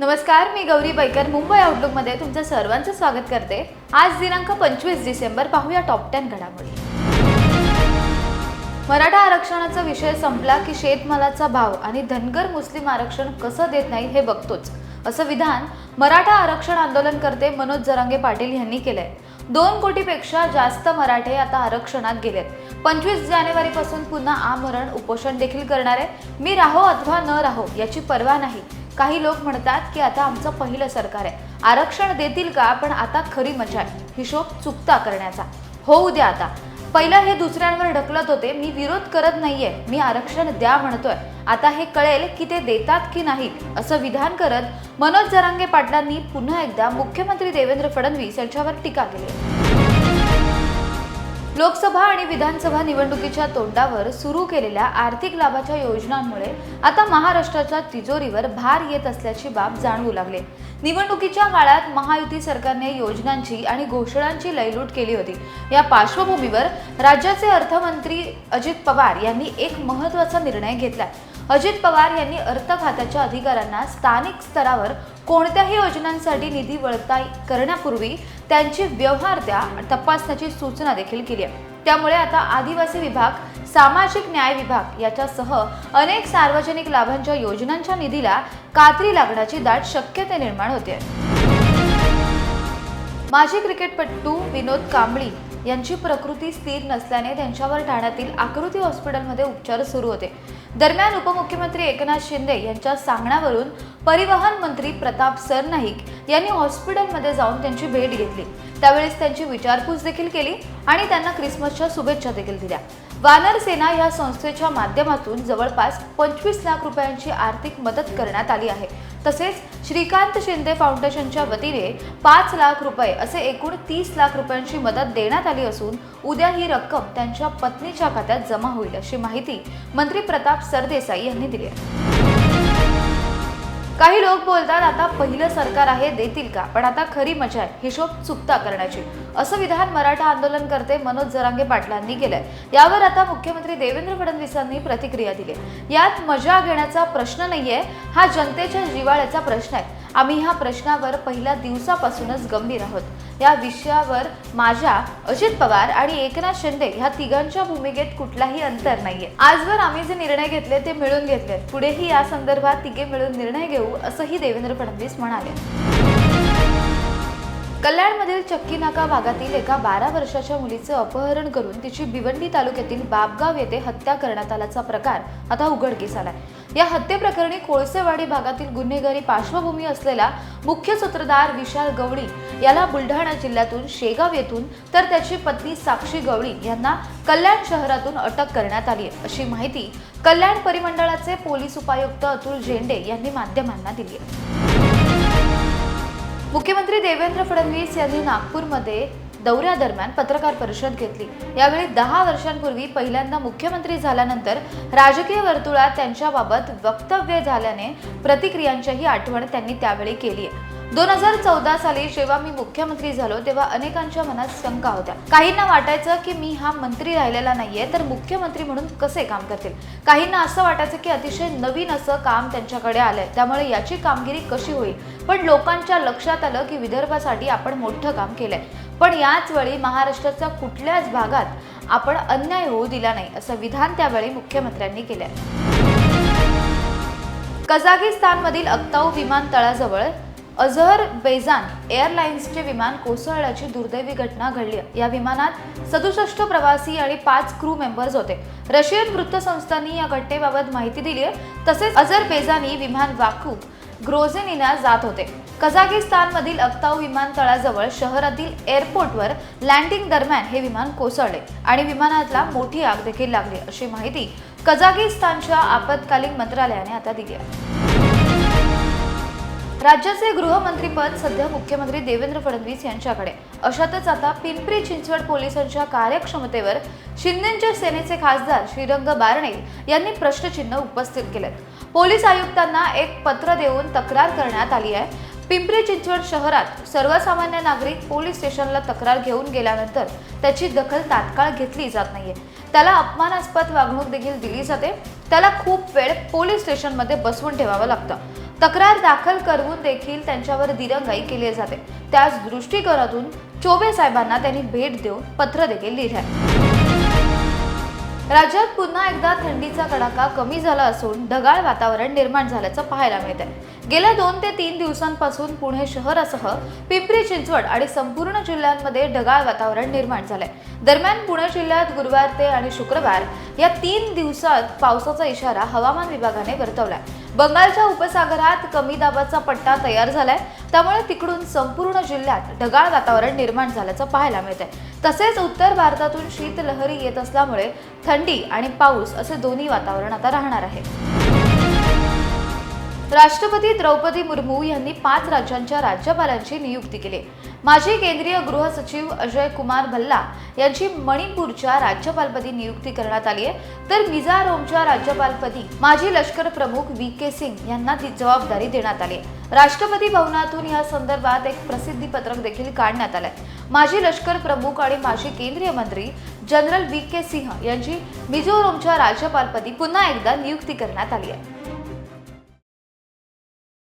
नमस्कार मी गौरी बैकर मुंबई आउटलुकमध्ये तुमचं सर्वांचं स्वागत करते. आज दिनांक पंचवीस डिसेंबर पाहूया टॉप टेन घडामोडी. मराठा आरक्षणाचा विषय संपला की शेतमालाचा भाव आणि धनगर मुस्लिम आरक्षण कसं देत नाही हे बघतोच असं विधान मराठा आरक्षण आंदोलनकर्ते मनोज जरांगे पाटील यांनी केलंय. दोन कोटीपेक्षा जास्त मराठे आता आरक्षणात गेलेत. पंचवीस जानेवारीपासून पुन्हा आमरण उपोषण देखील करणार आहे. मी राहो अथवा न राहो याची पर्वा नाही. काही लोक म्हणतात की आता आमचं पहिलं सरकार आहे. आरक्षण देतील का? पण आता खरी मजा आहे. हिशोब चुकता करण्याचा. होऊ द्या आता. पहिलं हे दुसऱ्यांवर ढकलत होते. मी विरोध करत नाहीये. मी आरक्षण द्या म्हणतोय. आता हे कळेल की ते देतात की नाही असं विधान करत मनोज जरांगे पाटलांनी पुन्हा एकदा मुख्यमंत्री देवेंद्र फडणवीस यांच्यावर टीका केली. लोकसभा आणि विधानसभा निवडणुकीच्या तोंडावर सुरू केलेल्या आर्थिक लाभाच्या योजनांमुळे आता महाराष्ट्राच्या तिजोरीवर भार येत असल्याची बाब जाणवू लागली. निवडणुकीच्या काळात महायुती सरकारने योजनांची आणि घोषणांची लयलूट केली होती. या पार्श्वभूमीवर राज्याचे अर्थमंत्री अजित पवार यांनी एक महत्त्वाचा निर्णय घेतला. अजित पवार यांनी अर्थ खात्याच्या अधिकाऱ्यांना स्थानिक स्तरावर कोणत्याही योजनांसाठी निधी वळता करण्यापूर्वी त्यांची व्यवहारत्या तपासण्याची सूचना देखील केली आहे. त्यामुळे आता आदिवासी विभाग सामाजिक न्याय विभाग याच्यासह अनेक सार्वजनिक लाभांच्या योजनांच्या निधीला कात्री लागण्याची दाट शक्यता निर्माण होते. माजी क्रिकेटपटू विनोद कांबळी यांची प्रकृती स्थिर नसल्याने त्यांच्यावर ठाण्यातील आकृती हॉस्पिटलमध्ये उपचार सुरू होते. दरम्यान उपमुख्यमंत्री एकनाथ शिंदे यांच्या सांगण्यावरून परिवहन मंत्री प्रताप सरनाईक यांनी हॉस्पिटलमध्ये जाऊन त्यांची भेट घेतली. त्यावेळेस त्यांची विचारपूस देखील केली आणि त्यांना क्रिसमसच्या शुभेच्छा देखील दिल्या. वानर सेना या संस्थेच्या माध्यमातून जवळपास पंचवीस लाख रुपयांची आर्थिक मदत करण्यात आली आहे. तसेच श्रीकांत शिंदे फाउंडेशनच्या वतीने पाच लाख रुपये असे एकूण तीस लाख रुपयांची मदत देण्यात आली असून उद्या ही रक्कम त्यांच्या पत्नीच्या खात्यात जमा होईल अशी माहिती मंत्री प्रताप सरदेसाई यांनी दिली आहे. काही लोक बोलतात आता पहिलं सरकार आहे देतील का? पण आता खरी मजा आहे हिशोब चुकता करण्याची. असं विधान मराठा आंदोलन करते मनोज जरांगे पाटलांनी केलंय. यावर आता मुख्यमंत्री देवेंद्र फडणवीसांनी प्रतिक्रिया दिली यात मजा घेण्याचा प्रश्न नाहीये हा जनतेच्या जिवाळ्याचा प्रश्न आहे. आम्ही ह्या प्रश्नावर पहिल्या दिवसापासूनच गंभीर आहोत. या विषयावर माझ्या अजित पवार आणि एकनाथ शिंदे ह्या तिघांच्या भूमिकेत कुठलाही अंतर नाहीये. आजवर आम्ही जे निर्णय घेतले ते मिळून घेतले पुढेही या संदर्भात तिघे मिळून निर्णय घेऊ असंही देवेंद्र फडणवीस म्हणाले. कल्याणमधील चक्कीनाका भागातील एका बारा वर्षाच्या मुलीचं अपहरण करून तिची भिवंडी तालुक्यातील बाबगाव येथे हत्या करण्यात आल्याचा प्रकार आता उघडकीस आलाय. या हत्येप्रकरणी कोळसेवाडी भागातील गुन्हेगारी पार्श्वभूमी असलेला मुख्य सूत्रधार विशाल गवळी याला बुलढाणा जिल्ह्यातून शेगाव येथून तर त्याची पत्नी साक्षी गवळी यांना कल्याण शहरातून अटक करण्यात आली आहे. अशी माहिती कल्याण परिमंडळाचे पोलीस उपायुक्त अतुल झेंडे यांनी माध्यमांना दिली आहे. मुख्यमंत्री देवेंद्र फडणवीस यांनी नागपूरमध्ये दौऱ्यादरम्यान पत्रकार परिषद घेतली. यावेळी दहा वर्षांपूर्वी पहिल्यांदा मुख्यमंत्री झाल्यानंतर राजकीय वर्तुळात त्यांच्याबाबत वक्तव्य झाल्याने प्रतिक्रियांच्याही आठवण त्यांनी त्यावेळी केली आहे दोन हजार चौदा साली जेव्हा मी मुख्यमंत्री झालो तेव्हा अनेकांच्या मनात शंका होत्या. काहींना वाटायचं की मी हा मंत्री राहिलेला नाहीये तर मुख्यमंत्री म्हणून कसे काम करतील? काहींना असं वाटायचं की अतिशय नवीन असं काम त्यांच्याकडे आलंय त्यामुळे याची कामगिरी कशी होईल? पण लोकांच्या लक्षात आलं की विदर्भासाठी आपण मोठं काम केलंय. पण याच वेळी महाराष्ट्राच्या कुठल्याच भागात आपण अन्याय होऊ दिला नाही असं विधान त्यावेळी मुख्यमंत्र्यांनी केलंय. कझाकिस्तानमधील अक्ताऊ विमानतळाजवळ अझहर बेजान एअरलाइन्सचे विमान कोसळल्याची दुर्दैवी घटना घडली. या विमानात सदुसष्ट प्रवासी आणि पाच क्रू मेंबर्स होते. रशियन वृत्तसंस्थांनी या घटनेबाबत माहिती दिली आहे तसेच अझर बेजानी विमान वाकू ग्रोझेनिना जात होते. कझाकिस्तानमधील अक्ताऊ विमानतळाजवळ शहरातील एअरपोर्टवर लँडिंग दरम्यान हे विमान कोसळले आणि विमानातला मोठी आग देखील लागली अशी माहिती कझाकिस्तानच्या आपत्कालीन मंत्रालयाने आता दिली आहे राज्याचे गृहमंत्रीपद सध्या मुख्यमंत्री देवेंद्र फडणवीस यांच्याकडे. अशातच आता पिंपरी चिंचवड पोलिसांच्या कार्यक्षमतेवर शिंदेच्या सेनेचे खासदार श्रीरंग बारणे यांनी प्रश्नचिन्ह उपस्थित केलेत. पोलीस आयुक्तांना एक पत्र देऊन तक्रार करण्यात आली आहे. पिंपरी चिंचवड शहरात सर्वसामान्य नागरिक पोलीस स्टेशनला तक्रार घेऊन गेल्यानंतर त्याची दखल तात्काळ घेतली जात नाहीये. त्याला अपमानास्पद वागणूक देखील दिली जाते. त्याला खूप वेळ पोलीस स्टेशनमध्ये बसवून ठेवावं लागतं. तक्रार दाखल करून देखील त्यांच्यावर दिरंगाई केली जाते. त्याच दृष्टिकोनातून चोबे साहेबांना त्यांनी भेट देऊन पत्र देखील लिहिले राज्यात पुन्हा एकदा थंडीचा कडाका कमी झाला असून ढगाळ वातावरण निर्माण झाल्याचं पाहायला मिळत आहे गेल्या दोन ते तीन दिवसांपासून पुणे शहरासह पिंपरी चिंचवड आणि संपूर्ण जिल्ह्यांमध्ये ढगाळ वातावरण निर्माण झालंय. दरम्यान पुणे जिल्ह्यात गुरुवार ते आणि शुक्रवार या तीन दिवसात पावसाचा इशारा हवामान विभागाने वर्तवलाय. बंगालच्या उपसागरात कमी दाबाचा पट्टा तयार झालाय. त्यामुळे तिकडून संपूर्ण जिल्ह्यात ढगाळ वातावरण निर्माण झाल्याचं पाहायला मिळत आहे तसेच उत्तर भारतातून शीतलहरी येत असल्यामुळे थंडी आणि पाऊस असे दोन्ही वातावरण आता राहणार आहे. राष्ट्रपती द्रौपदी मुर्मू यांनी पाच राज्यांच्या राज्यपालांची नियुक्ती केली. माजी केंद्रीय गृह सचिव अजय कुमार भल्ला यांची मणिपूरच्या राज्यपालपदी नियुक्ती करण्यात आली आहे. तर मिझोरामच्या राज्यपालपदी माजी लष्कर प्रमुख व्ही के सिंग यांना ती जबाबदारी देण्यात आली आहे. राष्ट्रपती भवनातून या संदर्भात एक प्रसिद्धी पत्रक देखील काढण्यात आलंय. माजी लष्कर प्रमुख आणि माजी केंद्रीय मंत्री जनरल व्ही के सिंह यांची मिझोरामच्या राज्यपालपदी पुन्हा एकदा नियुक्ती करण्यात आली आहे.